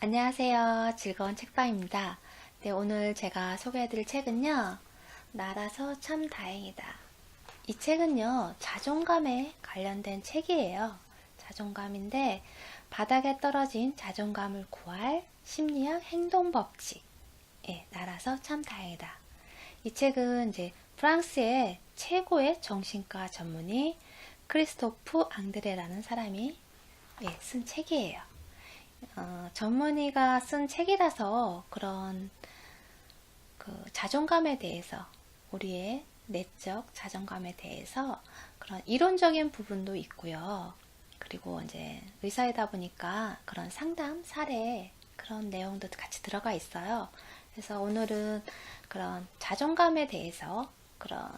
안녕하세요. 즐거운 책방입니다. 네, 오늘 제가 소개해드릴 책은요. 나라서 참 다행이다. 이 책은요, 자존감에 관련된 책이에요. 자존감인데, 바닥에 떨어진 자존감을 구할 심리학 행동 법칙. 예, 나라서 참 다행이다. 이 책은 이제 프랑스의 최고의 정신과 전문의 크리스토프 앙드레라는 사람이 예, 쓴 책이에요. 어, 전문의가 쓴 책이라서 그런 그 자존감에 대해서 우리의 내적 자존감에 대해서 그런 이론적인 부분도 있고요. 그리고 이제 의사이다 보니까 그런 상담 사례 그런 내용도 같이 들어가 있어요. 그래서 오늘은 그런 자존감에 대해서 그런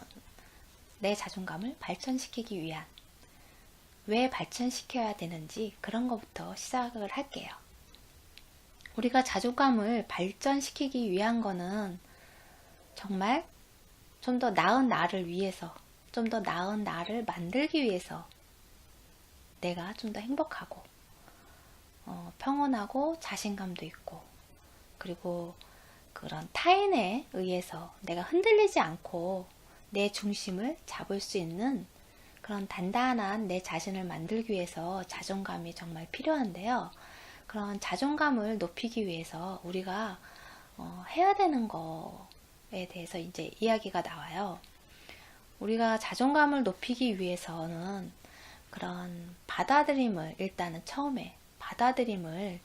내 자존감을 발전시키기 위한 왜 발전시켜야 되는지 그런 것부터 시작을 할게요. 우리가 자존감을 발전시키기 위한 거는 정말 좀 더 나은 나를 위해서, 좀 더 나은 나를 만들기 위해서 내가 좀 더 행복하고, 어, 평온하고 자신감도 있고, 그리고 그런 타인에 의해서 내가 흔들리지 않고 내 중심을 잡을 수 있는 그런 단단한 내 자신을 만들기 위해서 자존감이 정말 필요한데요. 그런 자존감을 높이기 위해서 우리가 어, 해야 되는 거에 대해서 이제 이야기가 나와요. 우리가 자존감을 높이기 위해서는 그런 받아들임을 일단은 처음에 받아들임을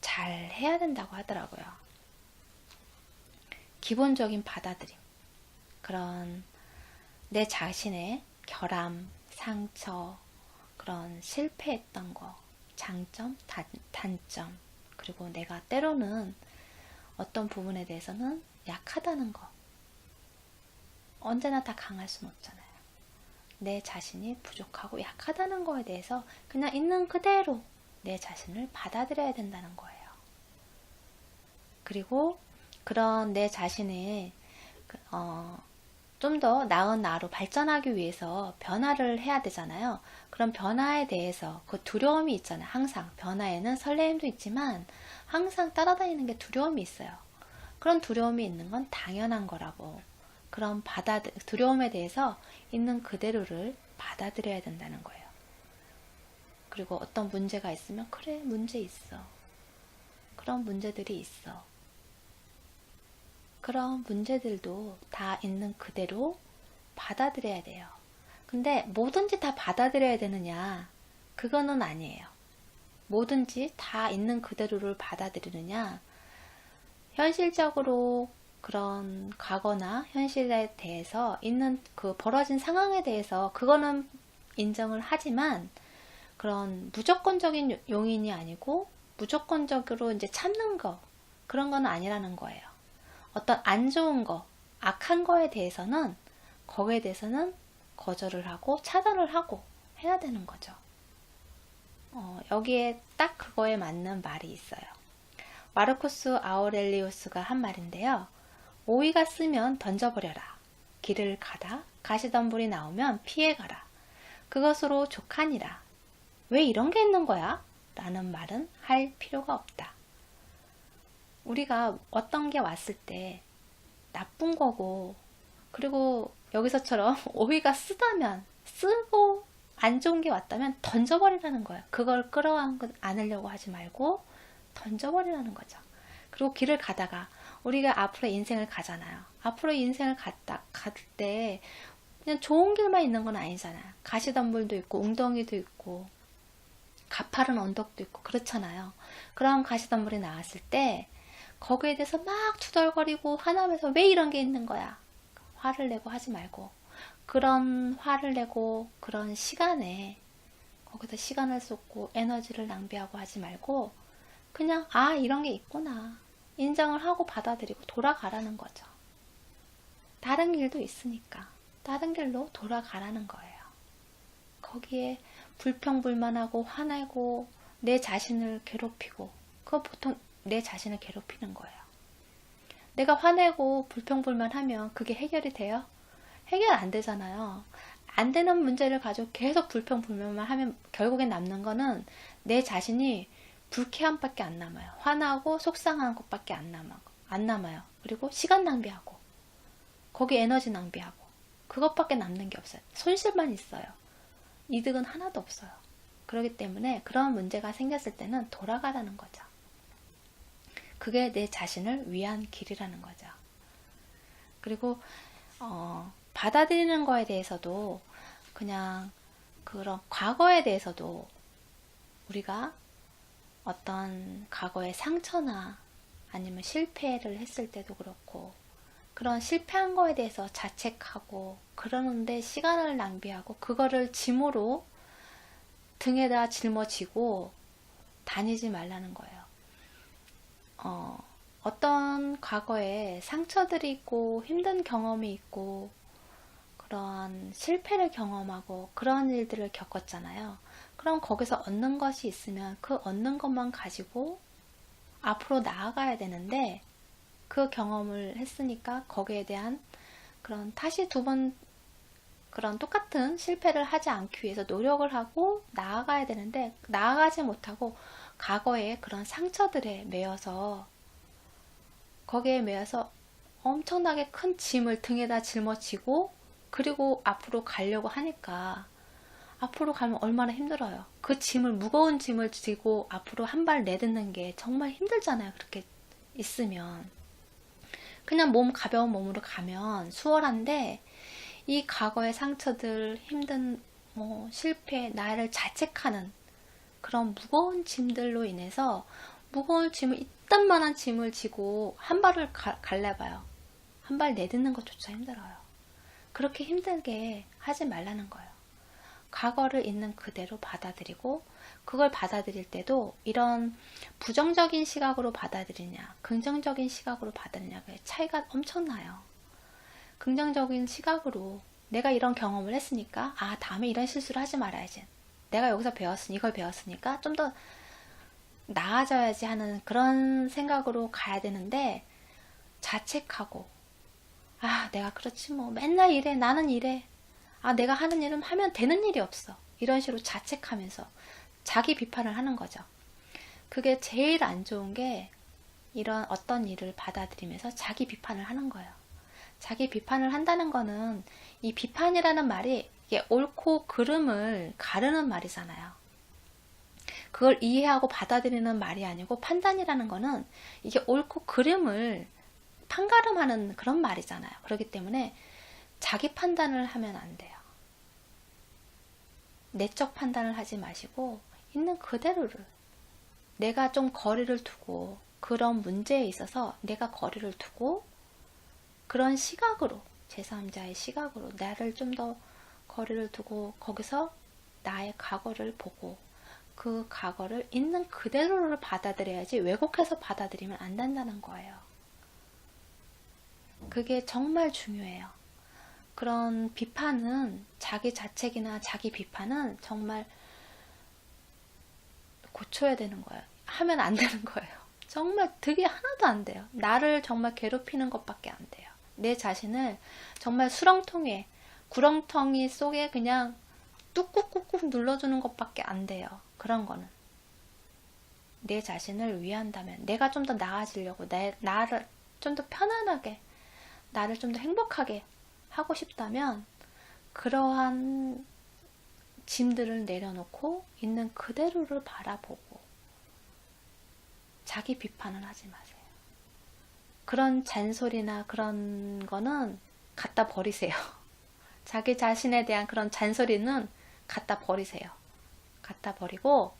잘 해야 된다고 하더라고요. 기본적인 받아들임. 그런 내 자신의 결함, 상처, 그런 실패했던 거, 장점, 단, 단점, 그리고 내가 때로는 어떤 부분에 대해서는 약하다는 거. 언제나 다 강할 수는 없잖아요. 내 자신이 부족하고 약하다는 거에 대해서 그냥 있는 그대로 내 자신을 받아들여야 된다는 거예요. 그리고 그런 내 자신의 어, 좀 더 나은 나로 발전하기 위해서 변화를 해야 되잖아요. 그런 변화에 대해서 그 두려움이 있잖아요. 항상 변화에는 설레임도 있지만 항상 따라다니는 게 두려움이 있어요. 그런 두려움이 있는 건 당연한 거라고. 그런 받아 두려움에 대해서 있는 그대로를 받아들여야 된다는 거예요. 그리고 어떤 문제가 있으면 그래 문제 있어. 그런 문제들이 있어. 그런 문제들도 다 있는 그대로 받아들여야 돼요. 근데 뭐든지 다 받아들여야 되느냐? 그거는 아니에요. 뭐든지 다 있는 그대로를 받아들이느냐? 현실적으로 그런 과거나 현실에 대해서 있는 그 벌어진 상황에 대해서 그거는 인정을 하지만 그런 무조건적인 용인이 아니고 무조건적으로 이제 참는 거 그런 건 아니라는 거예요. 어떤 안 좋은 거, 악한 거에 대해서는 거기에 대해서는 거절을 하고 차단을 하고 해야 되는 거죠. 어, 여기에 딱 그거에 맞는 말이 있어요. 마르코스 아우렐리우스가 한 말인데요. 오이가 쓰면 던져버려라. 길을 가다 가시덤불이 나오면 피해가라. 그것으로 족하니라. 왜 이런 게 있는 거야? 라는 말은 할 필요가 없다. 우리가 어떤 게 왔을 때 나쁜 거고, 그리고 여기서처럼 오이가 쓰다면, 쓰고 안 좋은 게 왔다면 던져버리라는 거예요. 그걸 끌어안으려고 하지 말고 던져버리라는 거죠. 그리고 길을 가다가 우리가 앞으로 인생을 가잖아요. 앞으로 인생을 갔다, 갈 때, 그냥 좋은 길만 있는 건 아니잖아요. 가시덤불도 있고, 웅덩이도 있고, 가파른 언덕도 있고, 그렇잖아요. 그런 가시덤불이 나왔을 때, 거기에 대해서 막 투덜거리고 화나면서 왜 이런 게 있는 거야? 화를 내고 하지 말고 그런 화를 내고 그런 시간에 거기서 시간을 쏟고 에너지를 낭비하고 하지 말고 그냥 아 이런 게 있구나 인정을 하고 받아들이고 돌아가라는 거죠. 다른 길도 있으니까 다른 길로 돌아가라는 거예요. 거기에 불평불만하고 화내고 내 자신을 괴롭히고 그거 보통 내 자신을 괴롭히는 거예요. 내가 화내고 불평불만 하면 그게 해결이 돼요? 해결 안 되잖아요. 안 되는 문제를 가지고 계속 불평불만만 하면 결국엔 남는 거는 내 자신이 불쾌함밖에 안 남아요. 화나고 속상한 것밖에 안 남아 안 남아요. 그리고 시간 낭비하고 거기 에너지 낭비하고 그것밖에 남는 게 없어요. 손실만 있어요. 이득은 하나도 없어요. 그렇기 때문에 그런 문제가 생겼을 때는 돌아가라는 거죠. 그게 내 자신을 위한 길이라는 거죠. 그리고 어, 받아들이는 거에 대해서도 그냥 그런 과거에 대해서도 우리가 어떤 과거의 상처나 아니면 실패를 했을 때도 그렇고 그런 실패한 거에 대해서 자책하고 그러는데 시간을 낭비하고 그거를 짐으로 등에다 짊어지고 다니지 말라는 거예요. 어, 어떤 과거에 상처들이 있고 힘든 경험이 있고 그런 실패를 경험하고 그런 일들을 겪었잖아요. 그럼 거기서 얻는 것이 있으면 그 얻는 것만 가지고 앞으로 나아가야 되는데 그 경험을 했으니까 거기에 대한 그런 다시 두 번 그런 똑같은 실패를 하지 않기 위해서 노력을 하고 나아가야 되는데 나아가지 못하고 과거의 그런 상처들에 매여서 거기에 매여서 엄청나게 큰 짐을 등에다 짊어지고 그리고 앞으로 가려고 하니까 앞으로 가면 얼마나 힘들어요. 그 짐을 무거운 짐을 지고 앞으로 한 발 내딛는 게 정말 힘들잖아요. 그렇게 있으면 그냥 몸 가벼운 몸으로 가면 수월한데 이 과거의 상처들, 힘든 뭐 실패, 나를 자책하는 그런 무거운 짐들로 인해서 무거운 짐을 이딴만한 짐을 지고 한 발을 가, 갈래봐요. 한 발 내딛는 것조차 힘들어요. 그렇게 힘들게 하지 말라는 거예요. 과거를 있는 그대로 받아들이고 그걸 받아들일 때도 이런 부정적인 시각으로 받아들이냐, 긍정적인 시각으로 받아들이냐의 차이가 엄청나요. 긍정적인 시각으로 내가 이런 경험을 했으니까 아 다음에 이런 실수를 하지 말아야지. 내가 여기서 배웠으니 이걸 배웠으니까 좀 더 나아져야지 하는 그런 생각으로 가야 되는데 자책하고 아 내가 그렇지 뭐 맨날 이래 나는 이래 아 내가 하는 일은 하면 되는 일이 없어 이런 식으로 자책하면서 자기 비판을 하는 거죠. 그게 제일 안 좋은 게 이런 어떤 일을 받아들이면서 자기 비판을 하는 거예요. 자기 비판을 한다는 거는 이 비판이라는 말이 이게 옳고 그름을 가르는 말이잖아요. 그걸 이해하고 받아들이는 말이 아니고 판단이라는 거는 이게 옳고 그름을 판가름하는 그런 말이잖아요. 그렇기 때문에 자기 판단을 하면 안 돼요. 내적 판단을 하지 마시고 있는 그대로를 내가 좀 거리를 두고 그런 문제에 있어서 내가 거리를 두고 그런 시각으로 제3자의 시각으로 나를 좀 더 거리를 두고 거기서 나의 과거를 보고 그 과거를 있는 그대로를 받아들여야지 왜곡해서 받아들이면 안 된다는 거예요. 그게 정말 중요해요. 그런 비판은 자기 자책이나 자기 비판은 정말 고쳐야 되는 거예요. 하면 안 되는 거예요. 정말 득이 하나도 안 돼요. 나를 정말 괴롭히는 것밖에 안 돼요. 내 자신을 정말 수렁통에 구렁텅이 속에 그냥 뚝꾹꾹꾹 눌러주는 것밖에 안 돼요. 그런 거는. 내 자신을 위한다면, 내가 좀 더 나아지려고, 내, 나를 좀 더 편안하게, 나를 좀 더 행복하게 하고 싶다면, 그러한 짐들을 내려놓고 있는 그대로를 바라보고, 자기 비판을 하지 마세요. 그런 잔소리나 그런 거는 갖다 버리세요. 자기 자신에 대한 그런 잔소리는 갖다 버리세요. 갖다 버리고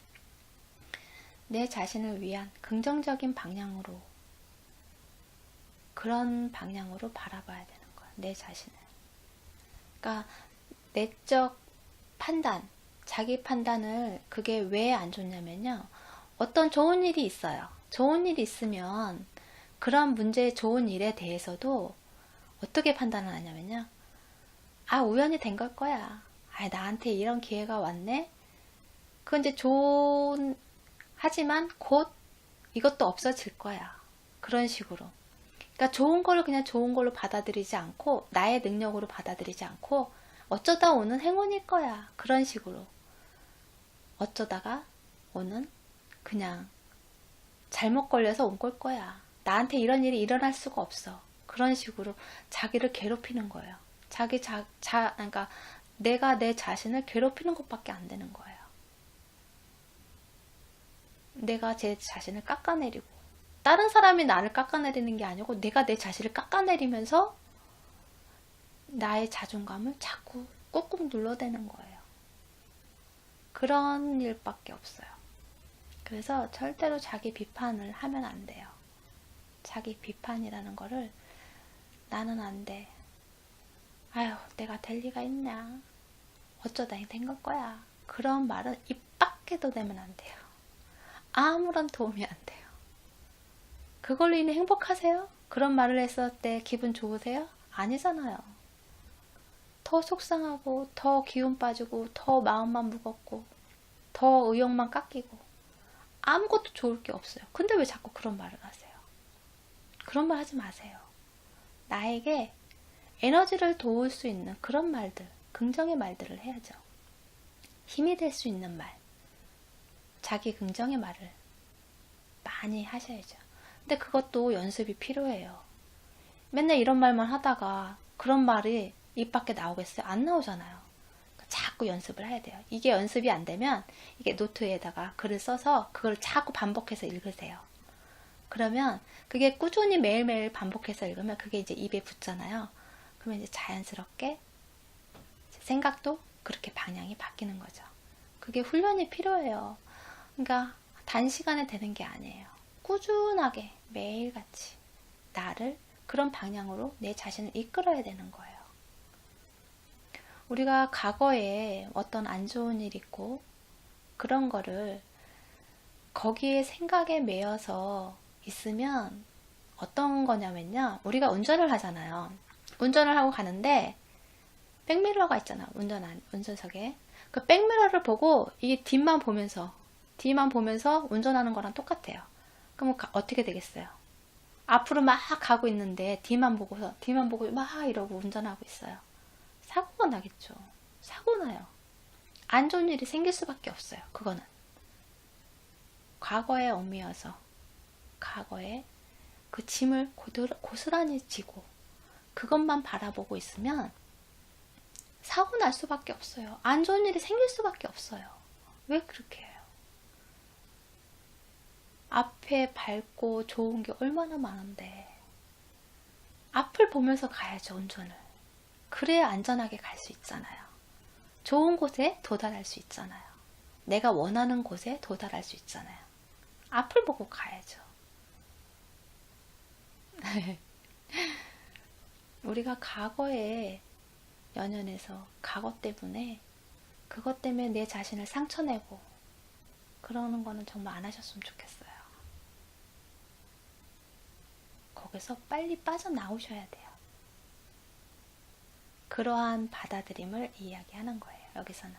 내 자신을 위한 긍정적인 방향으로 그런 방향으로 바라봐야 되는 거야. 내 자신을. 그러니까 내적 판단, 자기 판단을 그게 왜 안 좋냐면요. 어떤 좋은 일이 있어요. 좋은 일이 있으면 그런 문제 좋은 일에 대해서도 어떻게 판단을 하냐면요. 아, 우연히 된 걸 거야. 아, 나한테 이런 기회가 왔네? 그건 이제 좋은, 하지만 곧 이것도 없어질 거야. 그런 식으로. 그러니까 좋은 거를 그냥 좋은 걸로 받아들이지 않고, 나의 능력으로 받아들이지 않고, 어쩌다 오는 행운일 거야. 그런 식으로. 어쩌다가 오는 그냥 잘못 걸려서 온 걸 거야. 나한테 이런 일이 일어날 수가 없어. 그런 식으로 자기를 괴롭히는 거예요. 자기 자, 자, 그러니까 내가 내 자신을 괴롭히는 것밖에 안 되는 거예요. 내가 제 자신을 깎아내리고, 다른 사람이 나를 깎아내리는 게 아니고, 내가 내 자신을 깎아내리면서 나의 자존감을 자꾸 꾹꾹 눌러대는 거예요. 그런 일밖에 없어요. 그래서 절대로 자기 비판을 하면 안 돼요. 자기 비판이라는 거를 나는 안 돼. 아휴, 내가 될 리가 있냐. 어쩌다 된 걸 거야. 그런 말은 입 밖에도 내면 안 돼요. 아무런 도움이 안 돼요. 그걸로 인해 행복하세요? 그런 말을 했을 때 기분 좋으세요? 아니잖아요. 더 속상하고, 더 기운 빠지고, 더 마음만 무겁고, 더 의욕만 깎이고, 아무것도 좋을 게 없어요. 근데 왜 자꾸 그런 말을 하세요? 그런 말 하지 마세요. 나에게 에너지를 도울 수 있는 그런 말들, 긍정의 말들을 해야죠. 힘이 될 수 있는 말, 자기 긍정의 말을 많이 하셔야죠. 근데 그것도 연습이 필요해요. 맨날 이런 말만 하다가 그런 말이 입 밖에 나오겠어요? 안 나오잖아요. 자꾸 연습을 해야 돼요. 이게 연습이 안 되면 이게 노트에다가 글을 써서 그걸 자꾸 반복해서 읽으세요. 그러면 그게 꾸준히 매일매일 반복해서 읽으면 그게 이제 입에 붙잖아요. 그러면 이제 자연스럽게 생각도 그렇게 방향이 바뀌는 거죠. 그게 훈련이 필요해요. 그러니까 단시간에 되는 게 아니에요. 꾸준하게 매일같이 나를 그런 방향으로 내 자신을 이끌어야 되는 거예요. 우리가 과거에 어떤 안 좋은 일 있고 그런 거를 거기에 생각에 매여서 있으면 어떤 거냐면요. 우리가 운전을 하잖아요. 운전을 하고 가는데 백미러가 있잖아. 운전한 운전석에. 그 백미러를 보고 이게 뒷만 보면서 뒤만 보면서 운전하는 거랑 똑같아요. 그럼 어떻게 되겠어요? 앞으로 막 가고 있는데 뒤만 보고서 뒤만 보고 막 이러고 운전하고 있어요. 사고가 나겠죠. 사고 나요. 안 좋은 일이 생길 수밖에 없어요. 그거는. 과거의 얽매여서 과거에 그 짐을 고스란히 지고 그것만 바라보고 있으면 사고 날 수밖에 없어요. 안 좋은 일이 생길 수밖에 없어요. 왜 그렇게 해요? 앞에 밝고 좋은 게 얼마나 많은데 앞을 보면서 가야죠, 운전을. 그래야 안전하게 갈 수 있잖아요. 좋은 곳에 도달할 수 있잖아요. 내가 원하는 곳에 도달할 수 있잖아요. 앞을 보고 가야죠. 우리가 과거에 연연해서 과거 때문에 그것 때문에 내 자신을 상처내고 그러는 거는 정말 안 하셨으면 좋겠어요. 거기서 빨리 빠져나오셔야 돼요. 그러한 받아들임을 이야기하는 거예요. 여기서는.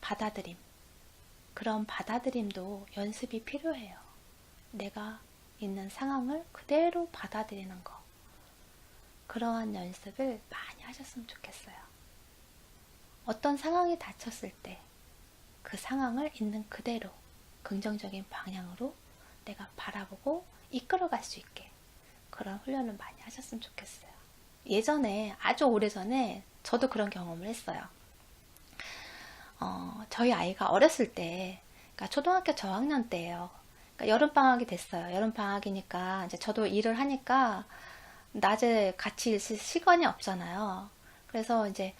받아들임. 그런 받아들임도 연습이 필요해요. 내가 있는 상황을 그대로 받아들이는 거. 그러한 연습을 많이 하셨으면 좋겠어요. 어떤 상황이 닥쳤을 때 그 상황을 있는 그대로 긍정적인 방향으로 내가 바라보고 이끌어갈 수 있게 그런 훈련을 많이 하셨으면 좋겠어요. 예전에 아주 오래전에 저도 그런 경험을 했어요. 어, 저희 아이가 어렸을 때, 그러니까 초등학교 저학년 때예요. 그러니까 여름 방학이 됐어요. 여름 방학이니까 이제 저도 일을 하니까 낮에 같이 있을 시간이 없잖아요. 그래서 이제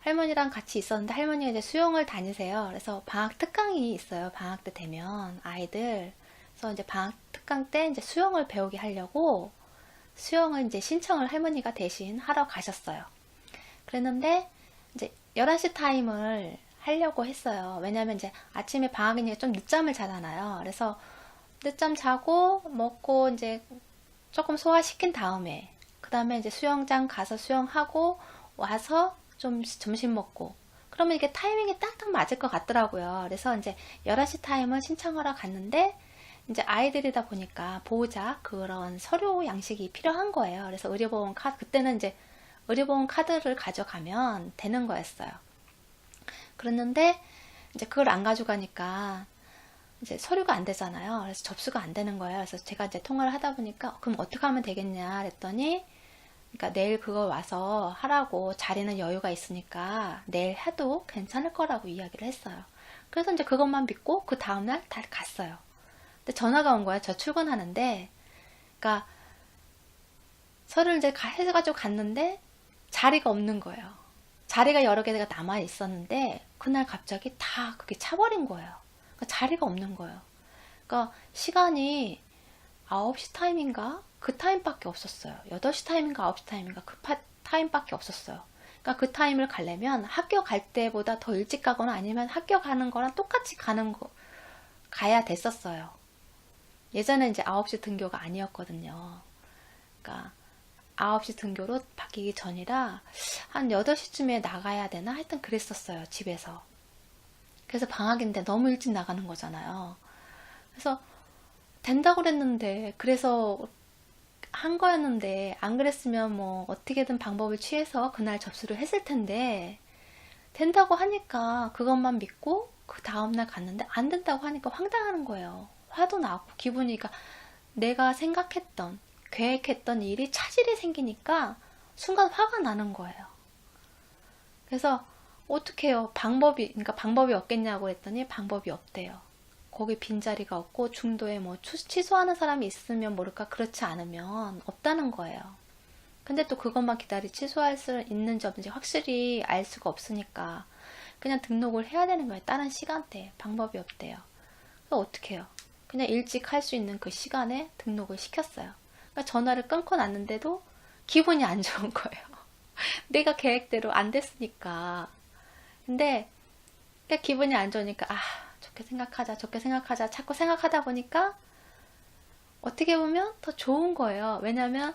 할머니랑 같이 있었는데 할머니가 이제 수영을 다니세요. 그래서 방학 특강이 있어요. 방학 때 되면 아이들. 그래서 이제 방학 특강 때 이제 수영을 배우게 하려고 수영을 이제 신청을 할머니가 대신 하러 가셨어요. 그랬는데 이제 11시 타임을 하려고 했어요. 왜냐면 이제 아침에 방학이니까 좀 늦잠을 자잖아요. 그래서 늦잠 자고 먹고 이제 조금 소화시킨 다음에 그 다음에 이제 수영장 가서 수영하고 와서 좀 점심 먹고 그러면 이게 타이밍이 딱딱 맞을 것 같더라고요. 그래서 이제 11시 타임을 신청하러 갔는데 이제 아이들이다 보니까 보호자 그런 서류 양식이 필요한 거예요. 그래서 의료보험 카드 그때는 이제 의료보험 카드를 가져가면 되는 거였어요. 그랬는데 이제 그걸 안 가져가니까 이제 서류가 안 되잖아요. 그래서 접수가 안 되는 거예요. 그래서 제가 이제 통화를 하다 보니까 그럼 어떻게 하면 되겠냐 그랬더니 그러니까 내일 그걸 와서 하라고 자리는 여유가 있으니까 내일 해도 괜찮을 거라고 이야기를 했어요. 그래서 이제 그것만 믿고 그 다음날 다 갔어요. 근데 전화가 온 거예요. 저 출근하는데, 그러니까 서류를 이제 가- 해가지고 갔는데 자리가 없는 거예요. 자리가 여러 개가 남아 있었는데 그날 갑자기 다 그게 차버린 거예요. 그러니까 자리가 없는 거예요. 그러니까 시간이 9시 타임인가? 그 타임밖에 없었어요. 8시 타임인가 9시 타임인가 그 파- 타임밖에 없었어요. 그러니까 그 타임을 가려면 학교 갈 때보다 더 일찍 가거나 아니면 학교 가는 거랑 똑같이 가는 거 가야 됐었어요. 예전에 이제 9시 등교가 아니었거든요. 그러니까 9시 등교로 바뀌기 전이라 한 8시쯤에 나가야 되나? 하여튼 그랬었어요. 집에서. 그래서 방학인데 너무 일찍 나가는 거잖아요. 그래서 된다고 그랬는데 그래서 한 거였는데 안 그랬으면 뭐 어떻게든 방법을 취해서 그날 접수를 했을 텐데 된다고 하니까 그것만 믿고 그 다음날 갔는데 안 된다고 하니까 황당하는 거예요. 화도 나고 기분이 그러니까 내가 생각했던 계획했던 일이 차질이 생기니까 순간 화가 나는 거예요. 그래서 어떻게 해요? 방법이 그러니까 방법이 없겠냐고 했더니 방법이 없대요. 거기 빈자리가 없고 중도에 뭐 추- 취소하는 사람이 있으면 모를까 그렇지 않으면 없다는 거예요. 근데 또 그것만 기다리 취소할 수 있는지 없는지 확실히 알 수가 없으니까 그냥 등록을 해야 되는 거예요. 다른 시간대에 방법이 없대요. 그래서 어떻게 해요? 그냥 일찍 할 수 있는 그 시간에 등록을 시켰어요. 그러니까 전화를 끊고 났는데도 기분이 안 좋은 거예요. 내가 계획대로 안 됐으니까. 근데 기분이 안 좋으니까 아 좋게 생각하자 좋게 생각하자 자꾸 생각하다 보니까 어떻게 보면 더 좋은 거예요. 왜냐면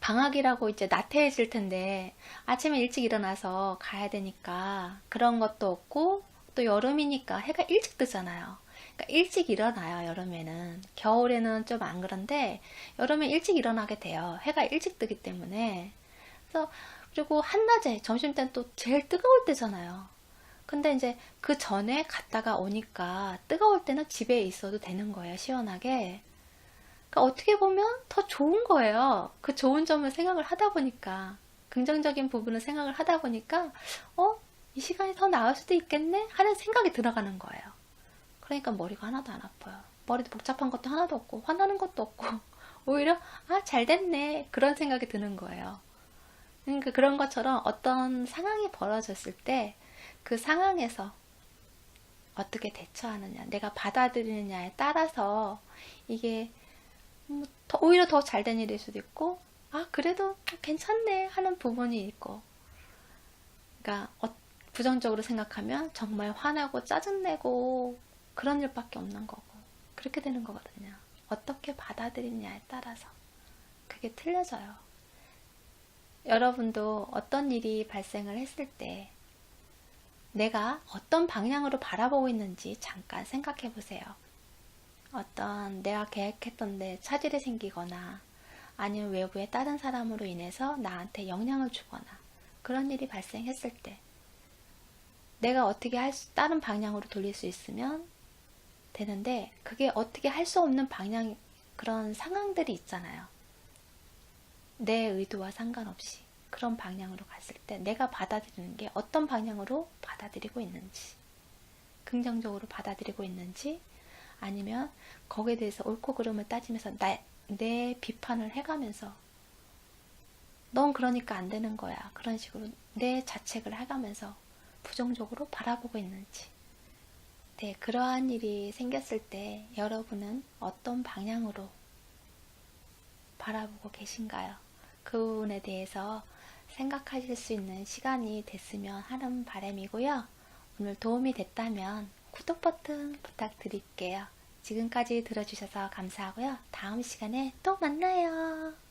방학이라고 이제 나태해질 텐데 아침에 일찍 일어나서 가야 되니까 그런 것도 없고 또 여름이니까 해가 일찍 뜨잖아요. 그러니까 일찍 일어나요, 여름에는. 겨울에는 좀 안 그런데 여름에 일찍 일어나게 돼요. 해가 일찍 뜨기 때문에. 그래서 그리고 한낮에 점심 때는 또 제일 뜨거울 때잖아요. 근데 이제 그 전에 갔다가 오니까 뜨거울 때는 집에 있어도 되는 거예요, 시원하게. 그러니까 어떻게 보면 더 좋은 거예요. 그 좋은 점을 생각을 하다 보니까. 긍정적인 부분을 생각을 하다 보니까, 어? 이 시간이 더 나을 수도 있겠네? 하는 생각이 들어가는 거예요. 그러니까 머리가 하나도 안 아파요. 머리도 복잡한 것도 하나도 없고, 화나는 것도 없고, 오히려, 아, 잘 됐네. 그런 생각이 드는 거예요. 그러니까 그런 것처럼 어떤 상황이 벌어졌을 때, 그 상황에서 어떻게 대처하느냐, 내가 받아들이느냐에 따라서 이게 뭐 더- 오히려 더 잘 된 일일 수도 있고, 아, 그래도 괜찮네 하는 부분이 있고, 그러니까 어- 부정적으로 생각하면 정말 화나고 짜증내고 그런 일밖에 없는 거고, 그렇게 되는 거거든요. 어떻게 받아들이냐에 따라서 그게 틀려져요. 여러분도 어떤 일이 발생을 했을 때 내가 어떤 방향으로 바라보고 있는지 잠깐 생각해 보세요. 어떤 내가 계획했던데 차질이 생기거나 아니면 외부의 다른 사람으로 인해서 나한테 영향을 주거나 그런 일이 발생했을 때 내가 어떻게 할 수, 다른 방향으로 돌릴 수 있으면 되는데 그게 어떻게 할 수 없는 방향 그런 상황들이 있잖아요. 내 의도와 상관없이 그런 방향으로 갔을 때 내가 받아들이는 게 어떤 방향으로 받아들이고 있는지 긍정적으로 받아들이고 있는지 아니면 거기에 대해서 옳고 그름을 따지면서 나, 내 비판을 해가면서 넌 그러니까 안 되는 거야 그런 식으로 내 자책을 해가면서 부정적으로 바라보고 있는지 네 그러한 일이 생겼을 때 여러분은 어떤 방향으로 바라보고 계신가요? 그 부분에 대해서 생각하실 수 있는 시간이 됐으면 하는 바람이고요. 오늘 도움이 됐다면 구독 버튼 부탁드릴게요. 지금까지 들어주셔서 감사하고요. 다음 시간에 또 만나요.